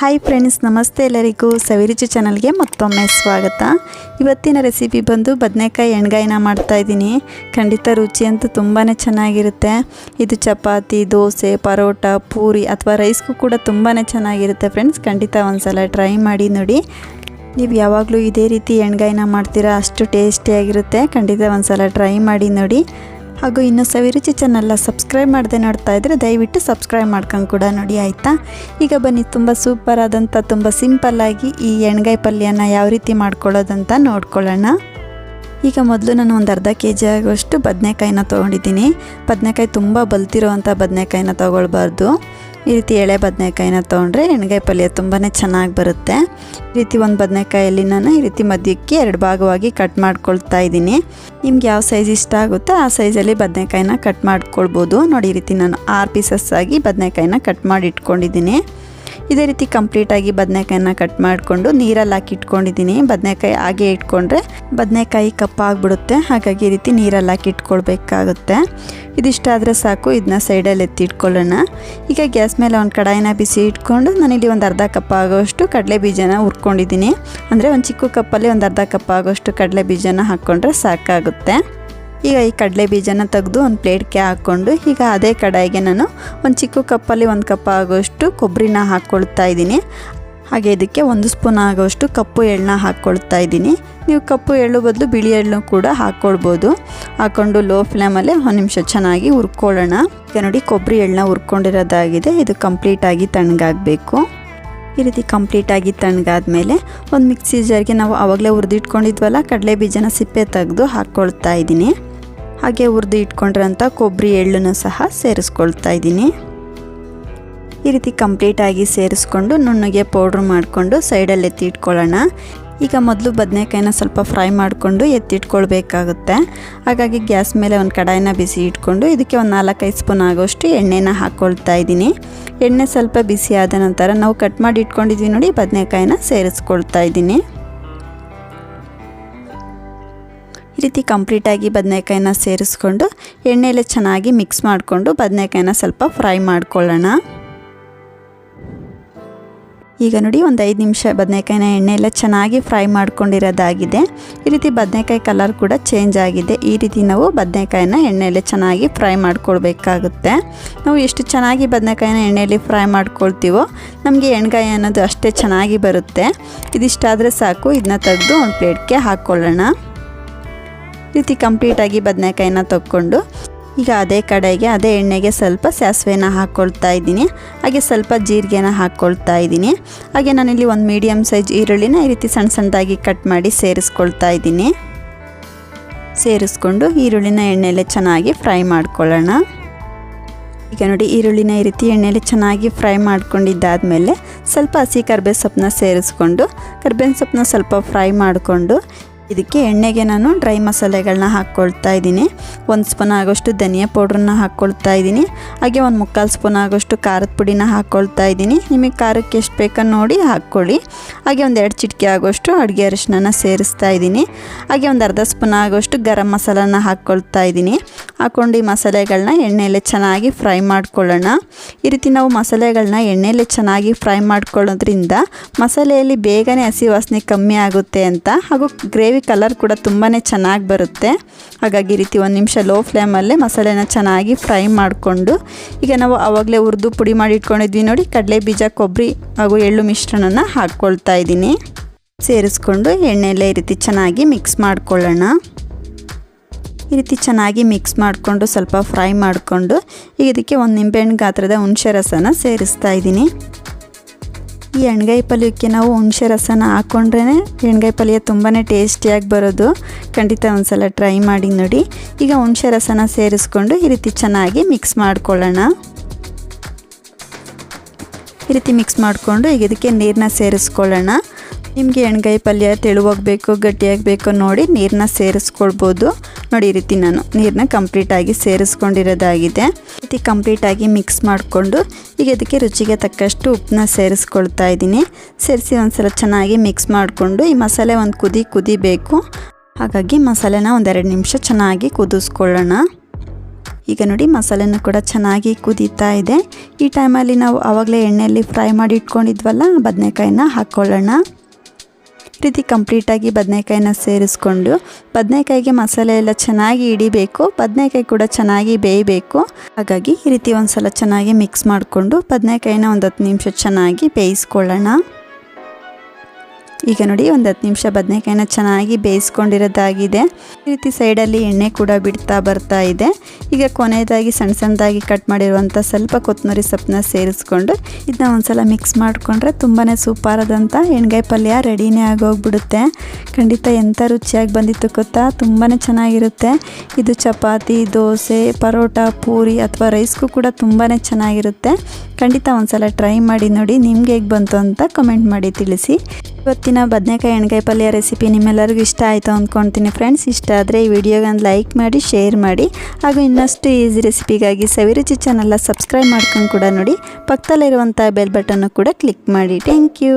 Hi friends ನಮಸ್ತೆ ಎಲ್ಲರಿಗೂ ಸವಿರುಚಿ ಚಾನಲ್ಗೆ ಮತ್ತೊಮ್ಮೆ ಸ್ವಾಗತ. ಇವತ್ತಿನ ರೆಸಿಪಿ ಬಂದು ಬದನೆಕಾಯಿ ಎಣ್ಗಾಯಿನ ಮಾಡ್ತಾಯಿದ್ದೀನಿ ಖಂಡಿತ ರುಚಿ ಅಂತೂ ತುಂಬಾ ಚೆನ್ನಾಗಿರುತ್ತೆ. ಇದು ಚಪಾತಿ, ದೋಸೆ, ಪರೋಟ, ಪೂರಿ ಅಥವಾ ರೈಸ್ಗೂ ಕೂಡ ತುಂಬಾ ಚೆನ್ನಾಗಿರುತ್ತೆ ಫ್ರೆಂಡ್ಸ್ ಖಂಡಿತ ಒಂದ್ಸಲ ಟ್ರೈ ಮಾಡಿ ನೋಡಿ. ನೀವು ಯಾವಾಗಲೂ ಇದೇ ರೀತಿ ಎಣ್ಗಾಯಿನ ಮಾಡ್ತೀರಾ ಅಷ್ಟು ಟೇಸ್ಟಿಯಾಗಿರುತ್ತೆ ಖಂಡಿತ ಒಂದ್ಸಲ ಟ್ರೈ ಮಾಡಿ ನೋಡಿ. ಹಾಗೂ ಇನ್ನು ಸವಿರುಚಿ ಚಾನಲ್ನ ಸಬ್ಸ್ಕ್ರೈಬ್ ಮಾಡದೆ ನೋಡ್ತಾ ಇದ್ದರೆ ದಯವಿಟ್ಟು ಸಬ್ಸ್ಕ್ರೈಬ್ ಮಾಡ್ಕೊಂಡು ಕೂಡ ನೋಡಿ, ಆಯಿತಾ? ಈಗ ಬನ್ನಿ, ತುಂಬ ಸೂಪರ್ ಆದಂಥ ತುಂಬ ಸಿಂಪಲ್ಲಾಗಿ ಈ ಎಣ್ಗಾಯಿ ಪಲ್ಯನ ಯಾವ ರೀತಿ ಮಾಡ್ಕೊಳ್ಳೋದಂತ ನೋಡ್ಕೊಳ್ಳೋಣ. ಈಗ ಮೊದಲು ನಾನು ಒಂದು ಅರ್ಧ ಕೆ ಜಿ ಆಗೋಷ್ಟು ಬದನೆಕಾಯಿನ ತೊಗೊಂಡಿದ್ದೀನಿ. ಬದನೆಕಾಯಿ ತುಂಬ ಬಲ್ತಿರೋವಂಥ ಬದನೆಕಾಯಿನ ತೊಗೊಳ್ಬಾರ್ದು. ಈ ರೀತಿ ಎಳೆ ಬದನೆಕಾಯಿನ ತೊಗೊಂಡ್ರೆ ಎಣ್ಗಾಯಿ ಪಲ್ಯ ತುಂಬಾ ಚೆನ್ನಾಗಿ ಬರುತ್ತೆ. ಈ ರೀತಿ ಒಂದು ಬದನೆಕಾಯಲ್ಲಿ ನಾನು ಈ ರೀತಿ ಮಧ್ಯಕ್ಕೆ ಎರಡು ಭಾಗವಾಗಿ ಕಟ್ ಮಾಡ್ಕೊಳ್ತಾ ಇದ್ದೀನಿ. ನಿಮ್ಗೆ ಯಾವ ಸೈಜ್ ಇಷ್ಟ ಆಗುತ್ತೋ ಆ ಸೈಜಲ್ಲಿ ಬದನೆಕಾಯಿನ ಕಟ್ ಮಾಡ್ಕೊಳ್ಬೋದು. ನೋಡಿ ಈ ರೀತಿ ನಾನು ಆರು ಪೀಸಸ್ ಆಗಿ ಬದನೆಕಾಯಿನ ಕಟ್ ಮಾಡಿ ಇಟ್ಕೊಂಡಿದ್ದೀನಿ. ಇದೇ ರೀತಿ ಕಂಪ್ಲೀಟಾಗಿ ಬದನೆಕಾಯಿನ ಕಟ್ ಮಾಡಿಕೊಂಡು ನೀರಲ್ಲಿ ಹಾಕಿ ಇಟ್ಕೊಂಡಿದ್ದೀನಿ. ಬದನೆಕಾಯಿ ಹಾಗೆ ಇಟ್ಕೊಂಡ್ರೆ ಬದನೆಕಾಯಿ ಕಪ್ಪಾಗ್ಬಿಡುತ್ತೆ ಹಾಗಾಗಿ ಈ ರೀತಿ ನೀರಲ್ಲಿ ಹಾಕಿ ಇಟ್ಕೊಳ್ಬೇಕಾಗುತ್ತೆ. ಇದಿಷ್ಟಾದರೆ ಸಾಕು ಇದನ್ನ ಸೈಡಲ್ಲಿ ಎತ್ತಿ ಇಟ್ಕೊಳ್ಳೋಣ. ಈಗ ಗ್ಯಾಸ್ ಮೇಲೆ ಒಂದು ಕಡಾಯಿನ ಬಿಸಿ ಇಟ್ಕೊಂಡು ನಾನಿಲ್ಲಿ ಒಂದು ಅರ್ಧ ಕಪ್ ಆಗೋಷ್ಟು ಕಡಲೆ ಬೀಜನ ಹುರ್ಕೊಂಡಿದ್ದೀನಿ. ಅಂದರೆ ಒಂದು ಚಿಕ್ಕ ಕಪ್ಪಲ್ಲಿ ಒಂದು ಅರ್ಧ ಕಪ್ ಆಗೋಷ್ಟು ಕಡಲೆ ಬೀಜನ ಹಾಕ್ಕೊಂಡ್ರೆ ಸಾಕಾಗುತ್ತೆ. ಈಗ ಈ ಕಡಲೆ ಬೀಜನ ತೆಗೆದು ಒಂದು ಪ್ಲೇಟ್ಗೆ ಹಾಕ್ಕೊಂಡು ಈಗ ಅದೇ ಕಡಾಯಿಗೆ ನಾನು ಒಂದು ಚಿಕ್ಕ ಕಪ್ಪಲ್ಲಿ ಒಂದು ಕಪ್ ಆಗೋಷ್ಟು ಕೊಬ್ಬರಿನ ಹಾಕ್ಕೊಳ್ತಾ ಇದ್ದೀನಿ. ಹಾಗೆ ಇದಕ್ಕೆ ಒಂದು ಸ್ಪೂನ್ ಆಗೋಷ್ಟು ಕಪ್ಪು ಎಳ್ಳನ್ನ ಹಾಕ್ಕೊಳ್ತಾ ಇದ್ದೀನಿ. ನೀವು ಕಪ್ಪು ಎಳ್ಳು ಬದಲು ಬಿಳಿ ಎಳ್ಳು ಕೂಡ ಹಾಕ್ಕೊಳ್ಬೋದು. ಹಾಕ್ಕೊಂಡು ಲೋ ಫ್ಲೇಮಲ್ಲಿ ಒಂದು ನಿಮಿಷ ಚೆನ್ನಾಗಿ ಹುರ್ಕೊಳ್ಳೋಣ. ಈಗ ನೋಡಿ ಕೊಬ್ಬರಿ ಎಳ್ಳನ್ನ ಹುರ್ಕೊಂಡಿರೋದಾಗಿದೆ. ಇದು ಕಂಪ್ಲೀಟಾಗಿ ತಣ್ಣಗಾಗಬೇಕು. ಈ ರೀತಿ ಕಂಪ್ಲೀಟಾಗಿ ತಣ್ಣಗಾದ್ಮೇಲೆ ಒಂದು ಮಿಕ್ಸಿ ಜಾರ್ಗೆ ನಾವು ಆವಾಗಲೇ ಹುರಿದಿಟ್ಕೊಂಡಿದ್ವಲ್ಲ, ಕಡಲೆ ಬೀಜನ ಸಿಪ್ಪೆ ತೆಗೆದು ಹಾಕ್ಕೊಳ್ತಾ ಇದ್ದೀನಿ. ಹಾಗೆ ಹುರಿದು ಇಟ್ಕೊಂಡಿರೋಂಥ ಕೊಬ್ಬರಿ ಎಳ್ಳನ್ನು ಸಹ ಸೇರಿಸ್ಕೊಳ್ತಾ ಇದ್ದೀನಿ. ಈ ರೀತಿ ಕಂಪ್ಲೀಟಾಗಿ ಸೇರಿಸ್ಕೊಂಡು ನುಣ್ಣಗೆ ಪೌಡ್ರ್ ಮಾಡಿಕೊಂಡು ಸೈಡಲ್ಲಿ ಎತ್ತಿ ಇಟ್ಕೊಳ್ಳೋಣ. ಈಗ ಮೊದಲು ಬದನೆಕಾಯಿನ ಸ್ವಲ್ಪ ಫ್ರೈ ಮಾಡಿಕೊಂಡು ಎತ್ತಿಟ್ಕೊಳ್ಬೇಕಾಗುತ್ತೆ. ಹಾಗಾಗಿ ಗ್ಯಾಸ್ ಮೇಲೆ ಒಂದು ಕಡಾಯಿನ ಬಿಸಿ ಇಟ್ಕೊಂಡು ಇದಕ್ಕೆ ಒಂದು ನಾಲ್ಕೈದು ಸ್ಪೂನ್ ಆಗೋಷ್ಟು ಎಣ್ಣೆನ ಹಾಕ್ಕೊಳ್ತಾ ಇದ್ದೀನಿ. ಎಣ್ಣೆ ಸ್ವಲ್ಪ ಬಿಸಿ ಆದ ನಂತರ ನಾವು ಕಟ್ ಮಾಡಿ ಇಟ್ಕೊಂಡಿದ್ವಿ ನೋಡಿ, ಬದನೆಕಾಯಿನ ಸೇರಿಸ್ಕೊಳ್ತಾ ಇದ್ದೀನಿ. ಈ ರೀತಿ ಕಂಪ್ಲೀಟಾಗಿ ಬದನೆಕಾಯಿನ ಸೇರಿಸ್ಕೊಂಡು ಎಣ್ಣೆಯಲ್ಲಿ ಚೆನ್ನಾಗಿ ಮಿಕ್ಸ್ ಮಾಡಿಕೊಂಡು ಬದನೆಕಾಯಿನ ಸ್ವಲ್ಪ ಫ್ರೈ ಮಾಡ್ಕೊಳ್ಳೋಣ. ಈಗ ನೋಡಿ ಒಂದು ಐದು ನಿಮಿಷ ಬದನೆಕಾಯಿನ ಎಣ್ಣೆಯೆಲ್ಲ ಚೆನ್ನಾಗಿ ಫ್ರೈ ಮಾಡ್ಕೊಂಡಿರೋದಾಗಿದೆ. ಈ ರೀತಿ ಬದನೆಕಾಯಿ ಕಲರ್ ಕೂಡ ಚೇಂಜ್ ಆಗಿದೆ. ಈ ರೀತಿ ನಾವು ಬದನೆಕಾಯಿನ ಎಣ್ಣೆಯಲ್ಲಿ ಚೆನ್ನಾಗಿ ಫ್ರೈ ಮಾಡ್ಕೊಳ್ಬೇಕಾಗುತ್ತೆ. ನಾವು ಎಷ್ಟು ಚೆನ್ನಾಗಿ ಬದನೆಕಾಯಿನ ಎಣ್ಣೆಯಲ್ಲಿ ಫ್ರೈ ಮಾಡ್ಕೊಳ್ತೀವೋ ನಮಗೆ ಎಣ್ಗಾಯಿ ಅನ್ನೋದು ಅಷ್ಟೇ ಚೆನ್ನಾಗಿ ಬರುತ್ತೆ. ಇದಿಷ್ಟಾದರೆ ಸಾಕು. ಇದನ್ನ ತೆಗೆದು ಒಂದು ಪ್ಲೇಟ್ಗೆ ಹಾಕ್ಕೊಳ್ಳೋಣ. ರೀತಿ ಕಂಪ್ಲೀಟಾಗಿ ಬದನೆಕಾಯಿನ ತಕ್ಕೊಂಡು ಈಗ ಅದೇ ಕಡೆಗೆ, ಅದೇ ಎಣ್ಣೆಗೆ ಸ್ವಲ್ಪ ಸಾಸಿವೆನ ಹಾಕ್ಕೊಳ್ತಾ ಇದ್ದೀನಿ. ಹಾಗೆ ಸ್ವಲ್ಪ ಜೀರಿಗೆನ ಹಾಕ್ಕೊಳ್ತಾ ಇದ್ದೀನಿ. ಹಾಗೆ ನಾನಿಲ್ಲಿ ಒಂದು ಮೀಡಿಯಮ್ ಸೈಜ್ ಈರುಳ್ಳಿನ ಈ ರೀತಿ ಸಣ್ಣ ಸಣ್ಣದಾಗಿ ಕಟ್ ಮಾಡಿ ಸೇರಿಸ್ಕೊಳ್ತಾ ಇದ್ದೀನಿ. ಸೇರಿಸ್ಕೊಂಡು ಈರುಳ್ಳಿನ ಎಣ್ಣೆಲೆ ಚೆನ್ನಾಗಿ ಫ್ರೈ ಮಾಡ್ಕೊಳ್ಳೋಣ. ಈಗ ನೋಡಿ, ಈರುಳ್ಳಿನ ಈ ರೀತಿ ಎಣ್ಣೆಯಲ್ಲಿ ಚೆನ್ನಾಗಿ ಫ್ರೈ ಮಾಡ್ಕೊಂಡಿದ್ದಾದಮೇಲೆ ಸ್ವಲ್ಪ ಹಸಿ ಕರ್ಬೇ ಸೊಪ್ಪನ್ನ ಸೇರಿಸ್ಕೊಂಡು, ಕರ್ಬೇವಿನ ಸೊಪ್ಪನ್ನ ಸ್ವಲ್ಪ ಫ್ರೈ ಮಾಡಿಕೊಂಡು ಇದಕ್ಕೆ ಎಣ್ಣೆಗೆ ನಾನು ಡ್ರೈ ಮಸಾಲೆಗಳನ್ನ ಹಾಕ್ಕೊಳ್ತಾ ಇದ್ದೀನಿ. ಒಂದು ಸ್ಪೂನ್ ಆಗೋಷ್ಟು ಧನಿಯಾ ಪೌಡ್ರನ್ನ ಹಾಕ್ಕೊಳ್ತಾ ಇದ್ದೀನಿ. ಹಾಗೆ ಒಂದು ಮುಕ್ಕಾಲು ಸ್ಪೂನ್ ಆಗೋಷ್ಟು ಖಾರದ ಪುಡಿನ ಹಾಕ್ಕೊಳ್ತಾ ಇದ್ದೀನಿ. ನಿಮಗೆ ಖಾರಕ್ಕೆ ಎಷ್ಟು ಬೇಕೋ ನೋಡಿ ಹಾಕ್ಕೊಳ್ಳಿ. ಹಾಗೆ ಒಂದು ಎರಡು ಚಿಟಿಕೆ ಆಗೋಷ್ಟು ಅಡುಗೆ ಅರಿಶಿನ ಸೇರಿಸ್ತಾ ಇದ್ದೀನಿ. ಹಾಗೆ ಒಂದು ಅರ್ಧ ಸ್ಪೂನ್ ಆಗೋಷ್ಟು ಗರಂ ಮಸಾಲನ ಹಾಕ್ಕೊಳ್ತಾ ಇದ್ದೀನಿ. ಹಾಕ್ಕೊಂಡು ಈ ಮಸಾಲೆಗಳನ್ನ ಎಣ್ಣೆಯಲ್ಲೇ ಚೆನ್ನಾಗಿ ಫ್ರೈ ಮಾಡ್ಕೊಳ್ಳೋಣ. ಈ ರೀತಿ ನಾವು ಮಸಾಲೆಗಳನ್ನ ಎಣ್ಣೆಯಲ್ಲೇ ಚೆನ್ನಾಗಿ ಫ್ರೈ ಮಾಡ್ಕೊಳ್ಳೋದ್ರಿಂದ ಮಸಾಲೆಯಲ್ಲಿ ಬೇಗನೆ ಹಸಿ ವಾಸನೆ ಕಮ್ಮಿ ಆಗುತ್ತೆ ಅಂತ ಹಾಗೂ ಗ್ರೇವಿ ಕಲರ್ ಕೂಡ ತುಂಬಾ ಚೆನ್ನಾಗಿ ಬರುತ್ತೆ. ಹಾಗಾಗಿ ಈ ರೀತಿ ಒಂದು ನಿಮಿಷ ಲೋ ಫ್ಲೇಮಲ್ಲೇ ಮಸಾಲೆನ ಚೆನ್ನಾಗಿ ಫ್ರೈ ಮಾಡಿಕೊಂಡು ಈಗ ನಾವು ಆವಾಗಲೇ ಹುರಿದು ಪುಡಿ ಮಾಡಿ ಇಟ್ಕೊಂಡಿದ್ವಿ ನೋಡಿ, ಕಡಲೆ ಬೀಜ ಕೊಬ್ಬರಿ ಹಾಗೂ ಎಳ್ಳು ಮಿಶ್ರಣನ ಹಾಕ್ಕೊಳ್ತಾ ಇದ್ದೀನಿ. ಸೇರಿಸ್ಕೊಂಡು ಎಣ್ಣೆಯಲ್ಲೇ ಈ ರೀತಿ ಚೆನ್ನಾಗಿ ಮಿಕ್ಸ್ ಮಾಡ್ಕೊಳ್ಳೋಣ. ಈ ರೀತಿ ಚೆನ್ನಾಗಿ ಮಿಕ್ಸ್ ಮಾಡಿಕೊಂಡು ಸ್ವಲ್ಪ ಫ್ರೈ ಮಾಡಿಕೊಂಡು ಈಗ ಇದಕ್ಕೆ ಒಂದು ನಿಂಬೆಹಣ್ಣು ಗಾತ್ರದ ಹುಣಸೆ ರಸನ ಸೇರಿಸ್ತಾ ಇದ್ದೀನಿ. ಈ ಎಣ್ಗಾಯಿ ಪಲ್ಯಕ್ಕೆ ನಾವು ಹುಣಸೆ ರಸನ ಹಾಕ್ಕೊಂಡ್ರೇ ಎಣ್ಗಾಯಿ ಪಲ್ಯ ತುಂಬಾ ಟೇಸ್ಟಿಯಾಗಿ ಬರೋದು. ಖಂಡಿತ ಒಂದ್ಸಲ ಟ್ರೈ ಮಾಡಿ ನೋಡಿ. ಈಗ ಹುಣಸೆ ರಸನ ಸೇರಿಸ್ಕೊಂಡು ಈ ರೀತಿ ಚೆನ್ನಾಗಿ ಮಿಕ್ಸ್ ಮಾಡ್ಕೊಳ್ಳೋಣ. ಈ ರೀತಿ ಮಿಕ್ಸ್ ಮಾಡಿಕೊಂಡು ಈಗ ಇದಕ್ಕೆ ನೀರನ್ನ ಸೇರಿಸ್ಕೊಳ್ಳೋಣ. ನಿಮಗೆ ಎಣ್ಗಾಯಿ ಪಲ್ಯ ತೆಳುವಾಗಬೇಕು, ಗಟ್ಟಿಯಾಗಬೇಕು ನೋಡಿ ನೀರನ್ನ ಸೇರಿಸ್ಕೊಳ್ಬೋದು. ನೋಡಿ ರೀತಿ ನಾನು ನೀರನ್ನ ಕಂಪ್ಲೀಟಾಗಿ ಸೇರಿಸ್ಕೊಂಡಿರೋದಾಗಿದೆ. ರೀತಿ ಕಂಪ್ಲೀಟಾಗಿ ಮಿಕ್ಸ್ ಮಾಡಿಕೊಂಡು ಈಗ ಅದಕ್ಕೆ ರುಚಿಗೆ ತಕ್ಕಷ್ಟು ಉಪ್ಪನ್ನ ಸೇರಿಸ್ಕೊಳ್ತಾ ಇದ್ದೀನಿ. ಸೇರಿಸಿ ಒಂದ್ಸಲ ಚೆನ್ನಾಗಿ ಮಿಕ್ಸ್ ಮಾಡಿಕೊಂಡು ಈ ಮಸಾಲೆ ಒಂದು ಕುದಿ ಕುದಿಬೇಕು ಹಾಗಾಗಿ ಮಸಾಲೆನ ಒಂದೆರಡು ನಿಮಿಷ ಚೆನ್ನಾಗಿ ಕುದಿಸ್ಕೊಳ್ಳೋಣ. ಈಗ ನೋಡಿ ಮಸಾಲೆನೂ ಕೂಡ ಚೆನ್ನಾಗಿ ಕುದೀತಾ ಇದೆ. ಈ ಟೈಮಲ್ಲಿ ನಾವು ಆವಾಗಲೇ ಎಣ್ಣೆಯಲ್ಲಿ ಫ್ರೈ ಮಾಡಿ ಇಟ್ಕೊಂಡಿದ್ವಲ್ಲ, ಬದನೆಕಾಯಿನ ಹಾಕ್ಕೊಳ್ಳೋಣ. ರೀತಿ ಕಂಪ್ಲೀಟಾಗಿ ಬದನೆಕಾಯಿನ ಸೇರಿಸ್ಕೊಂಡು ಬದನೆಕಾಯಿಗೆ ಮಸಾಲೆ ಎಲ್ಲ ಚೆನ್ನಾಗಿ ಹಿಡಿಬೇಕು. ಬದನೆಕಾಯಿ ಕೂಡ ಚೆನ್ನಾಗಿ ಬೇಯಬೇಕು. ಹಾಗಾಗಿ ಈ ರೀತಿ ಒಂದು ಸಲ ಚೆನ್ನಾಗಿ ಮಿಕ್ಸ್ ಮಾಡಿಕೊಂಡು ಬದನೆಕಾಯಿನ ಒಂದು ಹತ್ತು ನಿಮಿಷ ಚೆನ್ನಾಗಿ ಬೇಯಿಸ್ಕೊಳ್ಳೋಣ. ಈಗ ನೋಡಿ ಒಂದು ಹತ್ತು ನಿಮಿಷ ಬದನೆಕಾಯಿನ ಚೆನ್ನಾಗಿ ಬೇಯಿಸ್ಕೊಂಡಿರೋದಾಗಿದೆ. ಈ ರೀತಿ ಸೈಡಲ್ಲಿ ಎಣ್ಣೆ ಕೂಡ ಬಿಡ್ತಾ ಬರ್ತಾ ಇದೆ. ಈಗ ಕೊನೆಯದಾಗಿ ಸಣ್ಣ ಸಣ್ಣದಾಗಿ ಕಟ್ ಮಾಡಿರುವಂಥ ಸ್ವಲ್ಪ ಕೊತ್ತಂಬರಿ ಸೊಪ್ಪನ್ನ ಸೇರಿಸ್ಕೊಂಡು ಇದನ್ನ ಒಂದ್ಸಲ ಮಿಕ್ಸ್ ಮಾಡಿಕೊಂಡ್ರೆ ತುಂಬಾ ಸೂಪರಾದಂಥ ಎಣ್ಗಾಯಿ ಪಲ್ಯ ರೆಡಿನೇ ಆಗೋಗ್ಬಿಡುತ್ತೆ. ಖಂಡಿತ ಎಂಥ ರುಚಿಯಾಗಿ ಬಂದಿತ್ತು ಗೊತ್ತಾ? ತುಂಬಾ ಚೆನ್ನಾಗಿರುತ್ತೆ. ಇದು ಚಪಾತಿ, ದೋಸೆ, ಪರೋಟ, ಪೂರಿ ಅಥವಾ ರೈಸ್ಗೂ ಕೂಡ ತುಂಬಾ ಚೆನ್ನಾಗಿರುತ್ತೆ. ಖಂಡಿತ ಒಂದ್ಸಲ ಟ್ರೈ ಮಾಡಿ ನೋಡಿ ನಿಮ್ಗೆ ಹೇಗೆ ಬಂತು ಅಂತ ಕಮೆಂಟ್ ಮಾಡಿ ತಿಳಿಸಿ. ಇವತ್ತಿನ ಬದನೆಕಾಯಿ ಎಣ್ಗಾಯಿ ಪಲ್ಯ ರೆಸಿಪಿ ನಿಮ್ಮೆಲ್ಲರಿಗೂ ಇಷ್ಟ ಆಯಿತು ಅಂದ್ಕೊಳ್ತೀನಿ ಫ್ರೆಂಡ್ಸ್. ಇಷ್ಟ ಆದರೆ ಈ ವಿಡಿಯೋಗೊಂದು ಲೈಕ್ ಮಾಡಿ, ಶೇರ್ ಮಾಡಿ, ಹಾಗೂ ಇನ್ನಷ್ಟು ಈಸಿ ರೆಸಿಪಿಗಾಗಿ ಸವಿರುಚಿ ಚಾನಲ್ನ ಸಬ್ಸ್ಕ್ರೈಬ್ ಮಾಡ್ಕೊಂಡು ಕೂಡ ನೋಡಿ. ಪಕ್ಕದಲ್ಲಿರುವಂಥ ಬೆಲ್ ಬಟನ್ನು ಕೂಡ ಕ್ಲಿಕ್ ಮಾಡಿ. Thank you.